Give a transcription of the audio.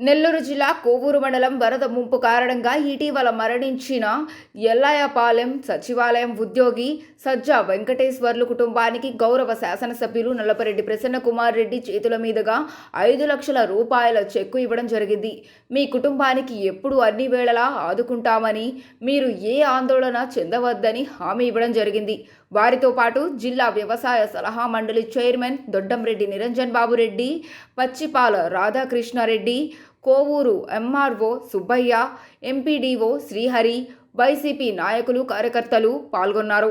నెల్లూరు జిల్లా కోవూరు మండలం వరద ముంపు కారణంగా ఇటీవల మరణించిన ఎల్లాయపాలెం సచివాలయం ఉద్యోగి సజ్జా వెంకటేశ్వర్లు కుటుంబానికి గౌరవ శాసనసభ్యులు నల్లపరెడ్డి ప్రసన్నకుమార్ రెడ్డి చేతుల మీదుగా ఐదు లక్షల రూపాయల చెక్కు ఇవ్వడం జరిగింది. మీ కుటుంబానికి ఎప్పుడు అన్ని వేళలా ఆదుకుంటామని మీరు ఏ ఆందోళన చెందవద్దని హామీ ఇవ్వడం జరిగింది. వారితో పాటు జిల్లా వ్యవసాయ సలహా మండలి chairman Doddamreddy Niranjan Babu Reddy Pachipala Radhakrishna Reddy Kovur MRO Subbaiah MPDO Srihari YCP నాయకులు కార్యకర్తలు పాల్గొన్నారు.